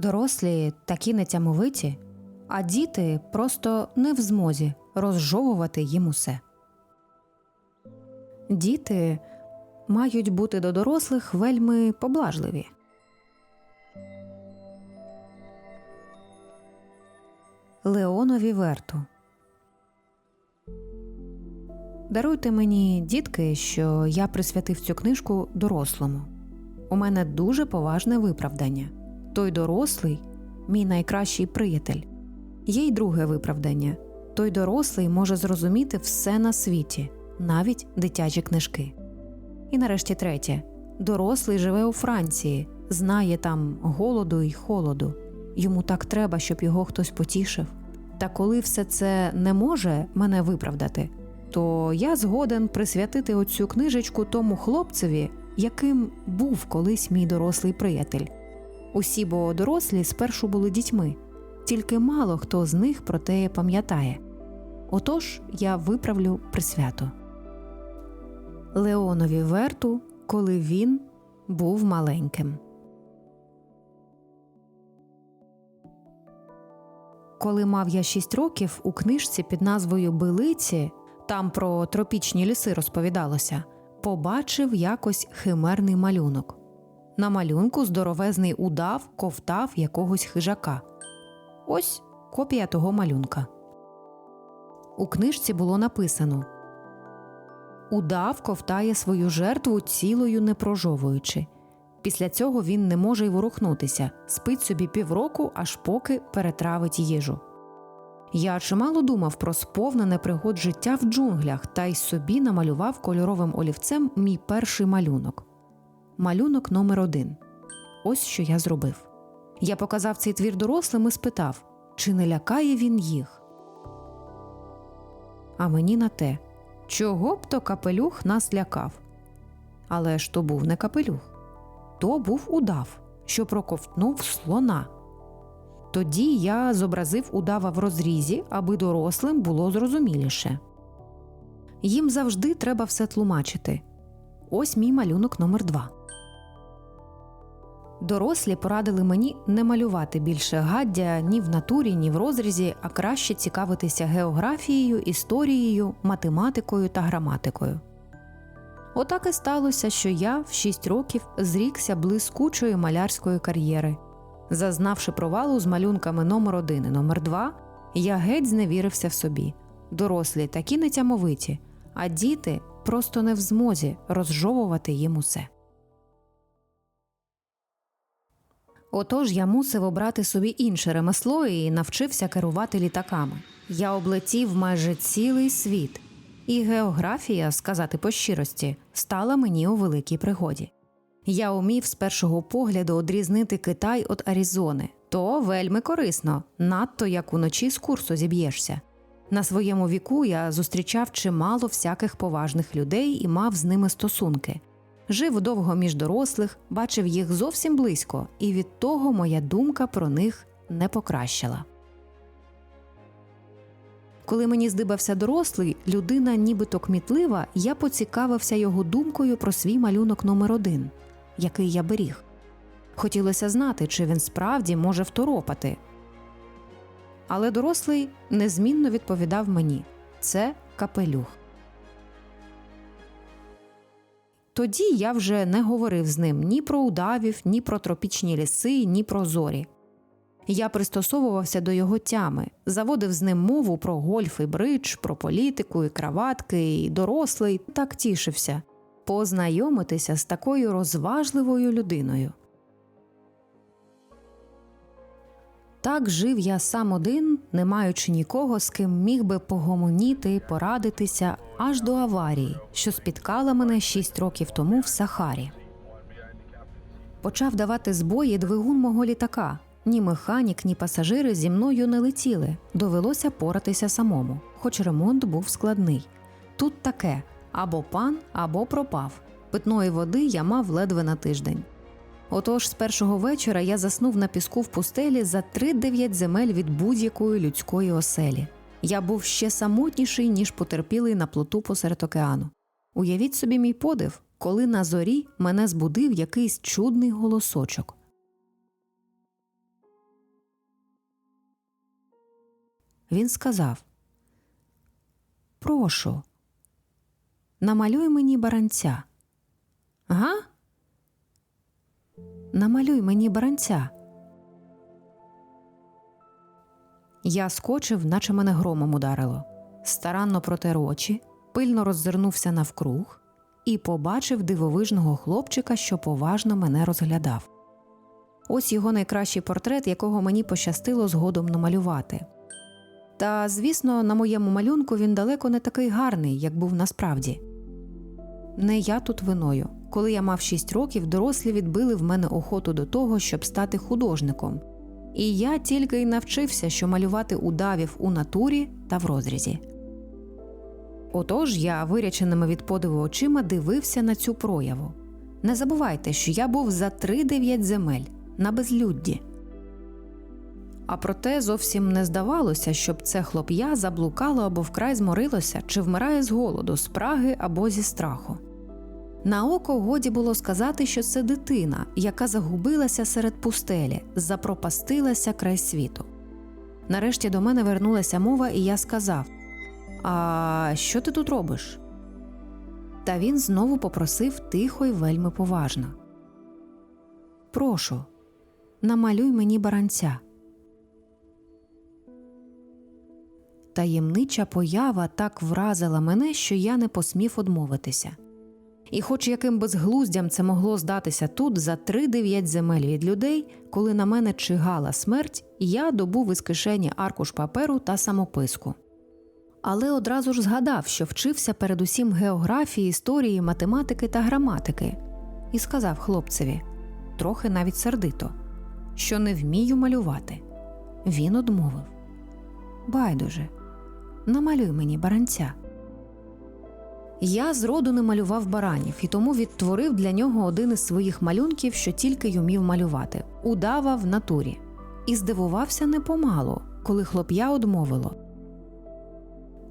Дорослі такі нетямовиті, а діти просто не в змозі розжовувати їм усе. Діти мають бути до дорослих вельми поблажливі. Леонові Верту Даруйте мені, дітки, що я присвятив цю книжку дорослому. У мене дуже поважне виправдання. Той дорослий мій найкращий приятель. Є й друге виправдання той дорослий може зрозуміти все на світі, навіть дитячі книжки. І нарешті третє дорослий живе у Франції, знає там голоду й холоду. Йому так треба, щоб його хтось потішив. Та коли все це не може мене виправдати, то я згоден присвятити оцю книжечку тому хлопцеві, яким був колись мій дорослий приятель. Усі бо дорослі спершу були дітьми, тільки мало хто з них про те пам'ятає. Отож я виправлю присвято Леонові Верту, коли він був маленьким. Коли мав я шість років у книжці під назвою Билиці, там про тропічні ліси розповідалося, побачив якось химерний малюнок. На малюнку здоровезний удав ковтав якогось хижака. Ось копія того малюнка. У книжці було написано Удав ковтає свою жертву цілою не прожовуючи. Після цього він не може й ворухнутися, спить собі півроку, аж поки перетравить їжу. Я чимало думав про сповнене пригод життя в джунглях та й собі намалював кольоровим олівцем мій перший малюнок. Малюнок номер один. Ось що я зробив. Я показав цей твір дорослим і спитав, чи не лякає він їх. А мені на те, чого б то капелюх нас лякав. Але ж то був не капелюх, то був удав, що проковтнув слона. Тоді я зобразив удава в розрізі, аби дорослим було зрозуміліше. Їм завжди треба все тлумачити. Ось мій малюнок номер два. Дорослі порадили мені не малювати більше гаддя ні в натурі, ні в розрізі, а краще цікавитися географією, історією, математикою та граматикою. Отак і сталося, що я в шість років зрікся блискучої малярської кар'єри. Зазнавши провалу з малюнками номер 1 і номер 2 я геть зневірився в собі. Дорослі такі нетямовиті, а діти просто не в змозі розжовувати їм усе. Отож я мусив обрати собі інше ремесло і навчився керувати літаками. Я облетів майже цілий світ, і географія, сказати по щирості, стала мені у великій пригоді. Я умів з першого погляду одрізнити Китай від Аризони. То вельми корисно, надто як уночі з курсу зіб'єшся. На своєму віку я зустрічав чимало всяких поважних людей і мав з ними стосунки. Жив довго між дорослих, бачив їх зовсім близько, і від того моя думка про них не покращила. Коли мені здибався дорослий, людина нібито кмітлива, я поцікавився його думкою про свій малюнок номер один який я беріг. Хотілося знати, чи він справді може второпати. Але дорослий незмінно відповідав мені це капелюх. Тоді я вже не говорив з ним ні про удавів, ні про тропічні ліси, ні про зорі. Я пристосовувався до його тями, заводив з ним мову про гольф і бридж, про політику і краватки, і дорослий так тішився познайомитися з такою розважливою людиною. Так жив я сам один, не маючи нікого, з ким міг би погомоніти, порадитися аж до аварії, що спіткала мене шість років тому в Сахарі. Почав давати збої двигун мого літака. Ні механік, ні пасажири зі мною не летіли. Довелося поратися самому, хоч ремонт був складний. Тут таке або пан, або пропав. Питної води я мав ледве на тиждень. Отож, з першого вечора я заснув на піску в пустелі за 3-9 земель від будь-якої людської оселі. Я був ще самотніший, ніж потерпілий на плоту посеред океану. Уявіть собі, мій подив, коли на зорі мене збудив якийсь чудний голосочок. Він сказав Прошу, намалюй мені баранця. Ага. Намалюй мені баранця. Я скочив, наче мене громом ударило. Старанно протер очі, пильно роззирнувся навкруг і побачив дивовижного хлопчика, що поважно мене розглядав. Ось його найкращий портрет, якого мені пощастило згодом намалювати. Та, звісно, на моєму малюнку він далеко не такий гарний, як був насправді. Не я тут виною. Коли я мав 6 років, дорослі відбили в мене охоту до того, щоб стати художником. І я тільки й навчився, що малювати удавів у натурі та в розрізі. Отож я виряченими від подиву очима дивився на цю прояву. Не забувайте, що я був за три дев'ять земель на безлюдді. А проте зовсім не здавалося, щоб це хлоп'я заблукало або вкрай зморилося, чи вмирає з голоду, з праги або зі страху. На око годі було сказати, що це дитина, яка загубилася серед пустелі, запропастилася край світу. Нарешті до мене вернулася мова, і я сказав: А що ти тут робиш? Та він знову попросив тихо й вельми поважно. Прошу, намалюй мені баранця. Таємнича поява так вразила мене, що я не посмів одмовитися. І, хоч яким безглуздям це могло здатися тут за три дев'ять земель від людей, коли на мене чигала смерть, я добув із кишені аркуш паперу та самописку. Але одразу ж згадав, що вчився передусім географії, історії, математики та граматики, і сказав хлопцеві, трохи навіть сердито, що не вмію малювати. Він одмовив Байдуже, намалюй мені баранця. Я зроду не малював баранів і тому відтворив для нього один із своїх малюнків, що тільки й умів малювати удава в натурі, і здивувався непомалу, коли хлоп'я одмовило.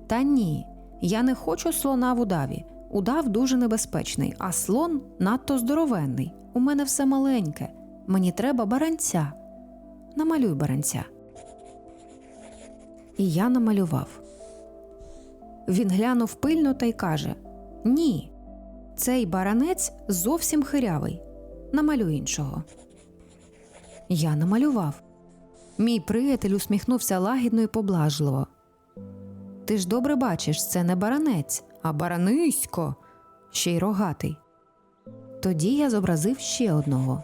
Та ні, я не хочу слона в удаві. Удав дуже небезпечний, а слон надто здоровенний. У мене все маленьке. Мені треба баранця. Намалюй баранця. І я намалював. Він глянув пильно та й каже: Ні, цей баранець зовсім хирявий. Намалюй іншого. Я намалював. Мій приятель усміхнувся лагідно і поблажливо. Ти ж добре бачиш, це не баранець, а баранисько, ще й рогатий. Тоді я зобразив ще одного.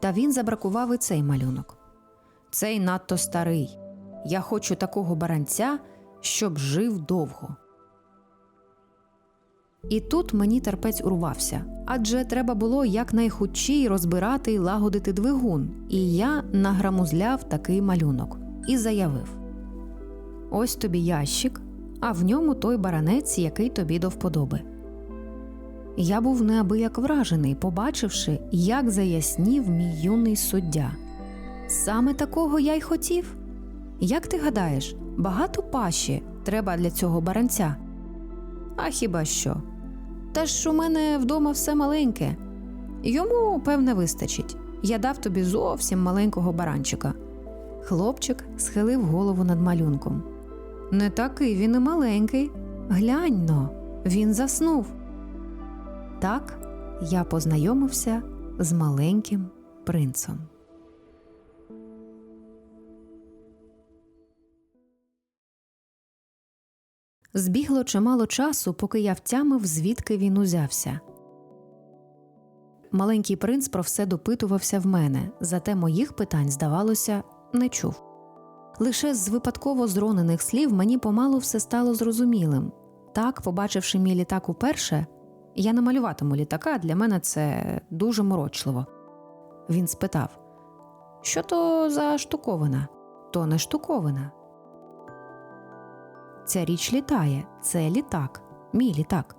Та він забракував і цей малюнок. Цей надто старий. Я хочу такого баранця, щоб жив довго. І тут мені терпець урвався, адже треба було якнайхутчій розбирати і лагодити двигун, і я награмузляв такий малюнок і заявив: Ось тобі ящик, а в ньому той баранець, який тобі до вподоби. Я був неабияк вражений, побачивши, як заяснів мій юний суддя. Саме такого я й хотів. Як ти гадаєш, багато паші треба для цього баранця? А хіба що? Та ж у мене вдома все маленьке. Йому, певне, вистачить. Я дав тобі зовсім маленького баранчика. Хлопчик схилив голову над малюнком. Не такий він і маленький. Глянь но, він заснув. Так я познайомився з маленьким принцем. Збігло чимало часу, поки я втямив, звідки він узявся. Маленький принц про все допитувався в мене, зате моїх питань, здавалося, не чув. Лише з випадково зронених слів мені помалу все стало зрозумілим. Так, побачивши мій літак уперше, я не малюватиму літака, для мене це дуже морочливо. Він спитав: Що то за штуковина? То не штуковина. Ця річ літає, це літак, мій літак.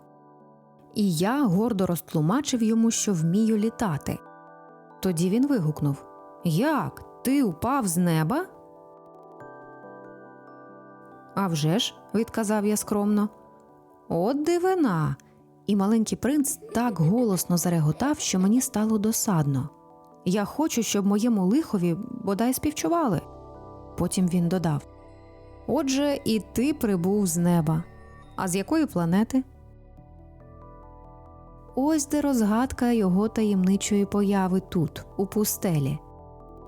І я гордо розтлумачив йому, що вмію літати. Тоді він вигукнув Як? Ти упав з неба? «А вже ж», – відказав я скромно. От дивина. І маленький принц так голосно зареготав, що мені стало досадно. Я хочу, щоб моєму лихові бодай співчували. Потім він додав Отже, і ти прибув з неба. А з якої планети? Ось де розгадка його таємничої появи тут, у пустелі.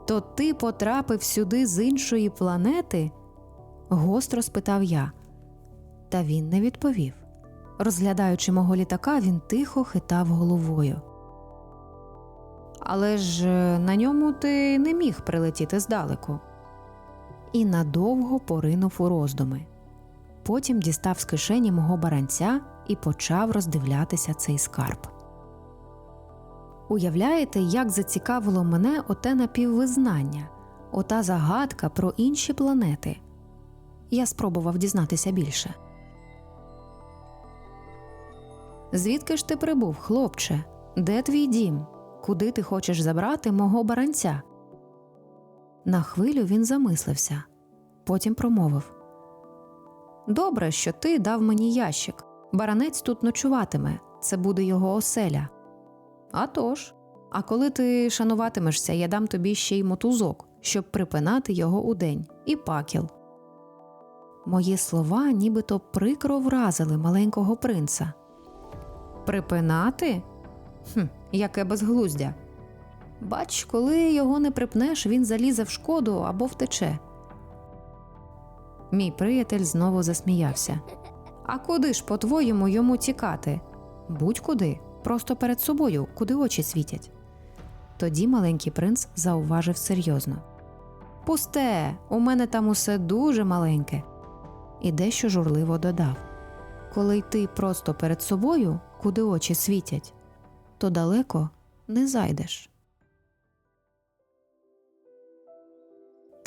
То ти потрапив сюди з іншої планети? гостро спитав я. Та він не відповів. Розглядаючи мого літака, він тихо хитав головою. Але ж е, на ньому ти не міг прилетіти здалеку. І надовго поринув у роздуми. Потім дістав з кишені мого баранця і почав роздивлятися цей скарб. Уявляєте, як зацікавило мене оте напіввизнання, ота загадка про інші планети. Я спробував дізнатися більше. Звідки ж ти прибув, хлопче? Де твій дім? Куди ти хочеш забрати мого баранця? На хвилю він замислився, потім промовив Добре, що ти дав мені ящик. Баранець тут ночуватиме, це буде його оселя. «А тож, а коли ти шануватимешся, я дам тобі ще й мотузок, щоб припинати його удень, і пакіл. Мої слова нібито прикро вразили маленького принца. Припинати? Хм, яке безглуздя. Бач, коли його не припнеш, він залізе в шкоду або втече. Мій приятель знову засміявся. А куди ж, по-твоєму, йому тікати? Будь-куди, просто перед собою, куди очі світять. Тоді маленький принц зауважив серйозно Пусте, у мене там усе дуже маленьке. І дещо журливо додав Коли йти просто перед собою, куди очі світять, то далеко не зайдеш.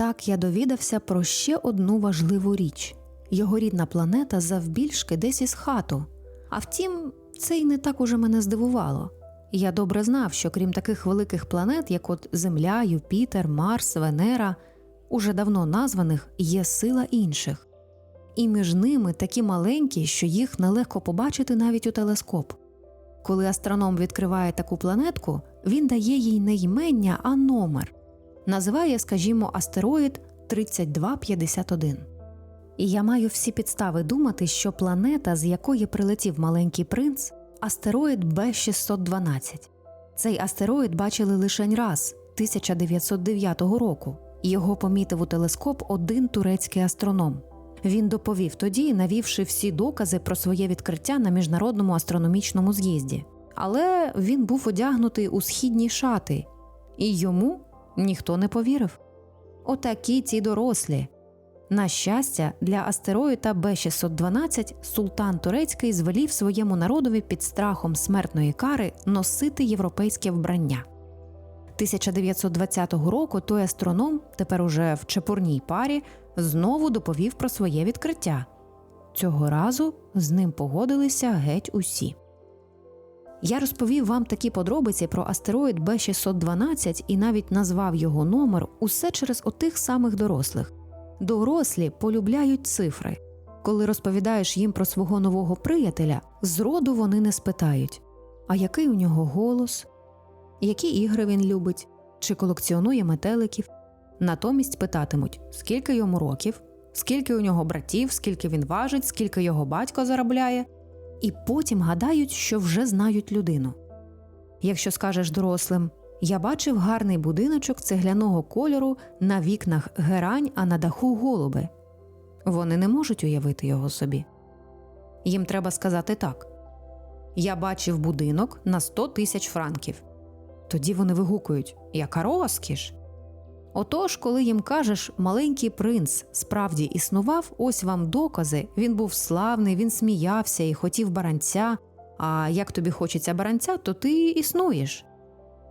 Так я довідався про ще одну важливу річ його рідна планета завбільшки десь із хату. А втім, це й не так уже мене здивувало. Я добре знав, що крім таких великих планет, як от Земля, Юпітер, Марс, Венера, уже давно названих, є сила інших. І між ними такі маленькі, що їх нелегко побачити навіть у телескоп. Коли астроном відкриває таку планетку, він дає їй не ймення, а номер називає, скажімо, астероїд 3251. І я маю всі підстави думати, що планета, з якої прилетів маленький принц, астероїд Б612. Цей астероїд бачили лише раз 1909 року. Його помітив у телескоп один турецький астроном. Він доповів тоді, навівши всі докази про своє відкриття на міжнародному астрономічному з'їзді. Але він був одягнутий у східні шати, і йому ніхто не повірив. Отакі ті дорослі. На щастя, для астероїда Б612 султан турецький звелів своєму народові під страхом смертної кари носити європейське вбрання. 1920 року той астроном, тепер уже в чепурній парі, знову доповів про своє відкриття. Цього разу з ним погодилися геть усі. Я розповів вам такі подробиці про астероїд Б612 і навіть назвав його номер усе через отих самих дорослих. Дорослі полюбляють цифри. Коли розповідаєш їм про свого нового приятеля, зроду вони не спитають, а який у нього голос, які ігри він любить, чи колекціонує метеликів. Натомість питатимуть, скільки йому років, скільки у нього братів, скільки він важить, скільки його батько заробляє, і потім гадають, що вже знають людину. Якщо скажеш дорослим, я бачив гарний будиночок цегляного кольору на вікнах герань, а на даху голуби. Вони не можуть уявити його собі. Їм треба сказати так Я бачив будинок на 100 тисяч франків. Тоді вони вигукують Яка розкіш. Отож, коли їм кажеш, маленький принц справді існував, ось вам докази, він був славний, він сміявся і хотів баранця. А як тобі хочеться баранця, то ти існуєш.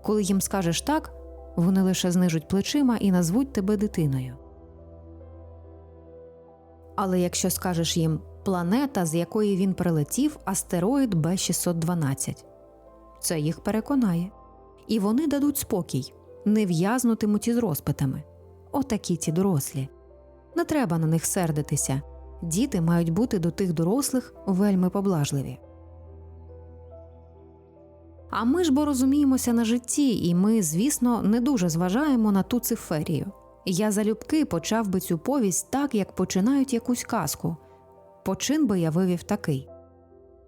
Коли їм скажеш так, вони лише знижуть плечима і назвуть тебе дитиною. Але якщо скажеш їм планета, з якої він прилетів, астероїд Б612, це їх переконає, і вони дадуть спокій, не в'язнутимуть із розпитами. Отакі ті дорослі. Не треба на них сердитися. Діти мають бути до тих дорослих вельми поблажливі. А ми ж бо розуміємося на житті, і ми, звісно, не дуже зважаємо на ту циферію. Я залюбки почав би цю повість так, як починають якусь казку. Почин би я вивів такий.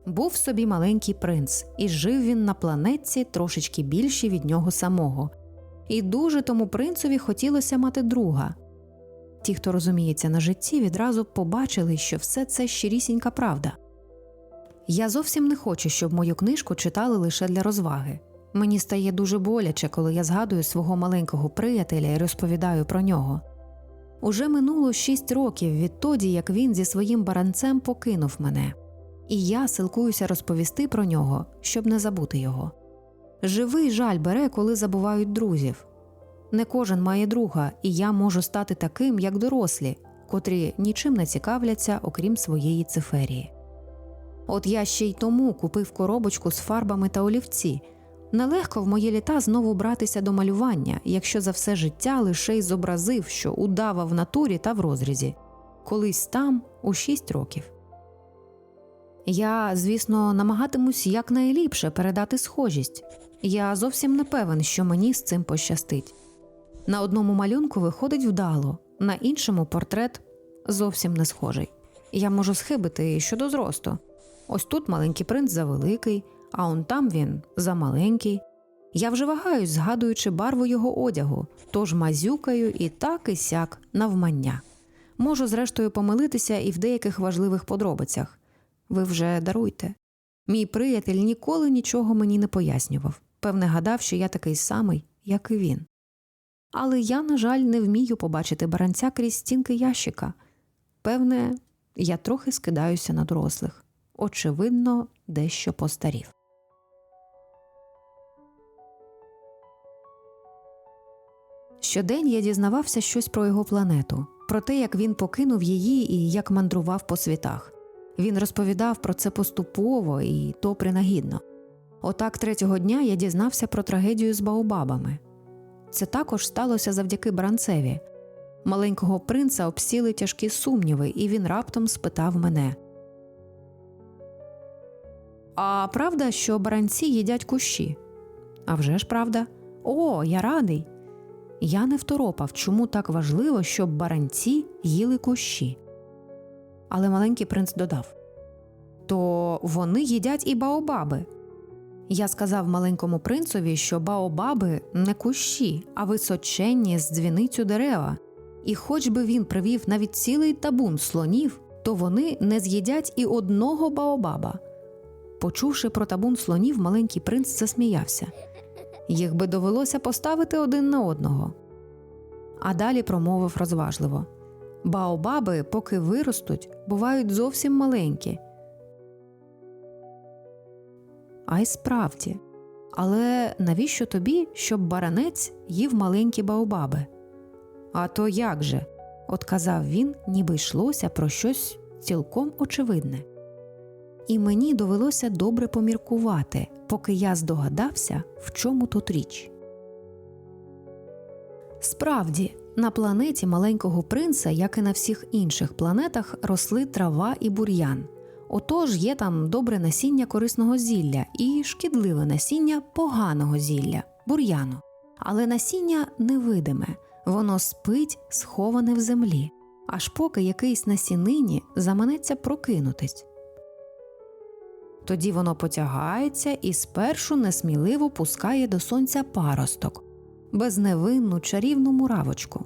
Був собі маленький принц, і жив він на планетці трошечки більшій від нього самого. І дуже тому принцеві хотілося мати друга. Ті, хто розуміється на житті, відразу побачили, що все це щирісінька правда. Я зовсім не хочу, щоб мою книжку читали лише для розваги. Мені стає дуже боляче, коли я згадую свого маленького приятеля і розповідаю про нього. Уже минуло шість років відтоді, як він зі своїм баранцем покинув мене, і я силкуюся розповісти про нього, щоб не забути його. Живий жаль бере, коли забувають друзів. Не кожен має друга, і я можу стати таким, як дорослі, котрі нічим не цікавляться, окрім своєї циферії. От я ще й тому купив коробочку з фарбами та олівці. Нелегко в мої літа знову братися до малювання, якщо за все життя лише й зобразив, що удава в натурі та в розрізі, колись там у шість років. Я, звісно, намагатимусь якнайліпше передати схожість. Я зовсім не певен, що мені з цим пощастить. На одному малюнку виходить вдало, на іншому портрет зовсім не схожий. Я можу схибити щодо зросту. Ось тут маленький принц завеликий, а он там він замаленький. Я вже вагаюсь, згадуючи барву його одягу, тож мазюкаю і так і сяк навмання. Можу, зрештою, помилитися і в деяких важливих подробицях. Ви вже даруйте. Мій приятель ніколи нічого мені не пояснював. Певне, гадав, що я такий самий, як і він. Але я, на жаль, не вмію побачити баранця крізь стінки ящика. Певне, я трохи скидаюся на дорослих. Очевидно, дещо постарів. Щодень я дізнавався щось про його планету, про те, як він покинув її і як мандрував по світах. Він розповідав про це поступово і то принагідно. Отак третього дня я дізнався про трагедію з Баобабами. Це також сталося завдяки бранцеві. Маленького принца обсіли тяжкі сумніви, і він раптом спитав мене: А правда, що баранці їдять кущі? «А вже ж правда. О, я радий. Я не второпав, чому так важливо, щоб баранці їли кущі. Але маленький принц додав: То вони їдять і баобаби. Я сказав маленькому принцові, що баобаби не кущі, а височенні з дзвіницю дерева, і хоч би він привів навіть цілий табун слонів, то вони не з'їдять і одного баобаба. Почувши про табун слонів, маленький принц засміявся. Їх би довелося поставити один на одного. А далі промовив розважливо Баобаби, поки виростуть, бувають зовсім маленькі. А й справді. Але навіщо тобі, щоб баранець їв маленькі баобаби? А то як же? отказав він, ніби йшлося про щось цілком очевидне. І мені довелося добре поміркувати, поки я здогадався, в чому тут річ. Справді, на планеті маленького принца, як і на всіх інших планетах, росли трава і бур'ян. Отож є там добре насіння корисного зілля і шкідливе насіння поганого зілля, бур'яну. Але насіння невидиме, воно спить, сховане в землі, аж поки якийсь насінині заманеться прокинутись. Тоді воно потягається і спершу несміливо пускає до сонця паросток, безневинну чарівну муравочку.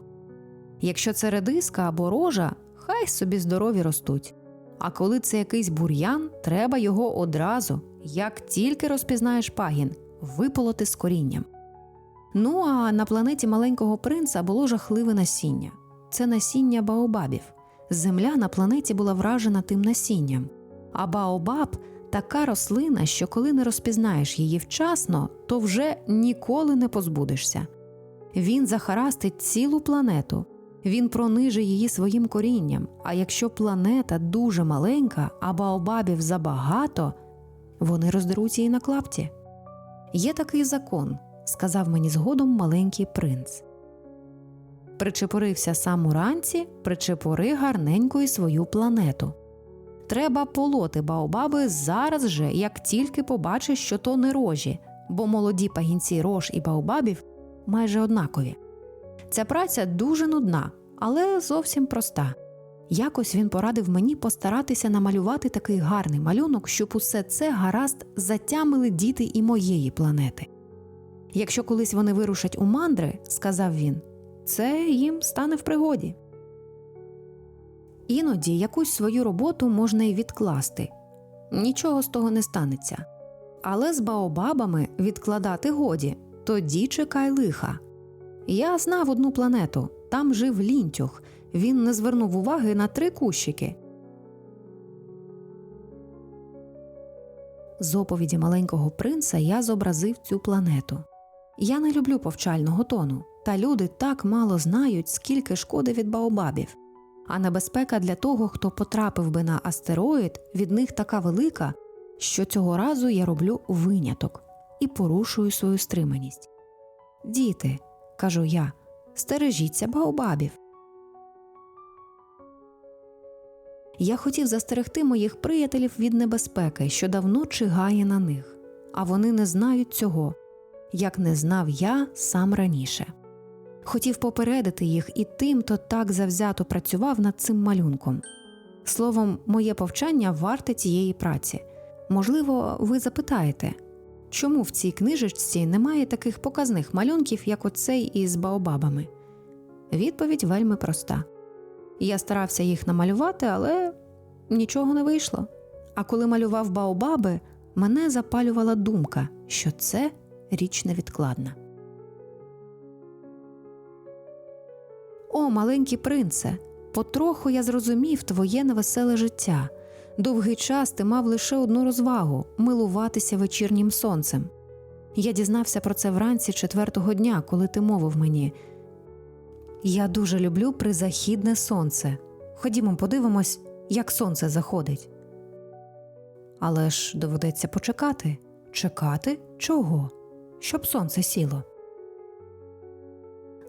Якщо це редиска або рожа, хай собі здорові ростуть. А коли це якийсь бур'ян, треба його одразу, як тільки розпізнаєш пагін, виполоти з корінням. Ну а на планеті маленького принца було жахливе насіння це насіння баобабів. Земля на планеті була вражена тим насінням, а баобаб така рослина, що коли не розпізнаєш її вчасно, то вже ніколи не позбудешся. Він захарастить цілу планету, він прониже її своїм корінням. А якщо планета дуже маленька, а баобабів забагато, вони роздеруться її на клапті. Є такий закон, сказав мені згодом маленький принц. Причепорився сам уранці, причепори гарненько і свою планету. Треба полоти баобаби зараз же, як тільки побачиш, що то не рожі, бо молоді пагінці рож і баобабів майже однакові. Ця праця дуже нудна, але зовсім проста. Якось він порадив мені постаратися намалювати такий гарний малюнок, щоб усе це гаразд затямили діти і моєї планети. Якщо колись вони вирушать у мандри, сказав він, це їм стане в пригоді. Іноді якусь свою роботу можна й відкласти, нічого з того не станеться. Але з баобабами відкладати годі, тоді чекай лиха. Я знав одну планету, там жив лінтюх, він не звернув уваги на три кущики. З оповіді маленького принца я зобразив цю планету. Я не люблю повчального тону, та люди так мало знають, скільки шкоди від баобабів. А небезпека для того, хто потрапив би на астероїд, від них така велика, що цього разу я роблю виняток і порушую свою стриманість. Діти, кажу я, стережіться баобабів. Я хотів застерегти моїх приятелів від небезпеки, що давно чигає на них, а вони не знають цього, як не знав я сам раніше. Хотів попередити їх і тим, хто так завзято працював над цим малюнком. Словом, моє повчання варте цієї праці. Можливо, ви запитаєте, чому в цій книжечці немає таких показних малюнків, як оцей із баобабами? Відповідь вельми проста. Я старався їх намалювати, але нічого не вийшло. А коли малював баобаби, мене запалювала думка, що це річ невідкладна. О, маленький принце, потроху я зрозумів твоє невеселе життя. Довгий час ти мав лише одну розвагу милуватися вечірнім сонцем. Я дізнався про це вранці четвертого дня, коли ти мовив мені. Я дуже люблю призахідне сонце. Ходімо, подивимось, як сонце заходить. Але ж доведеться почекати. Чекати чого? Щоб сонце сіло.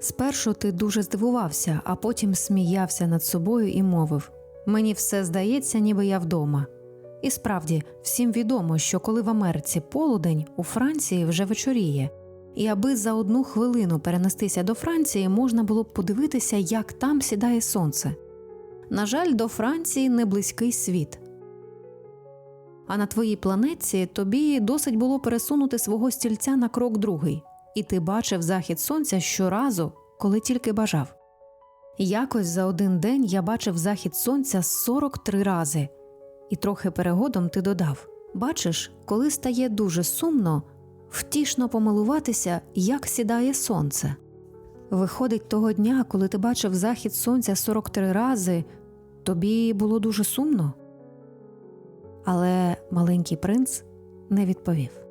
Спершу ти дуже здивувався, а потім сміявся над собою і мовив Мені все здається, ніби я вдома. І справді, всім відомо, що коли в Америці полудень, у Франції вже вечоріє, і аби за одну хвилину перенестися до Франції, можна було б подивитися, як там сідає сонце. На жаль, до Франції не близький світ. А на твоїй планетці тобі досить було пересунути свого стільця на крок другий, і ти бачив захід сонця щоразу, коли тільки бажав. Якось за один день я бачив захід сонця 43 рази, і трохи перегодом ти додав бачиш, коли стає дуже сумно, втішно помилуватися, як сідає сонце. Виходить, того дня, коли ти бачив захід сонця 43 рази, тобі було дуже сумно. Але маленький принц не відповів.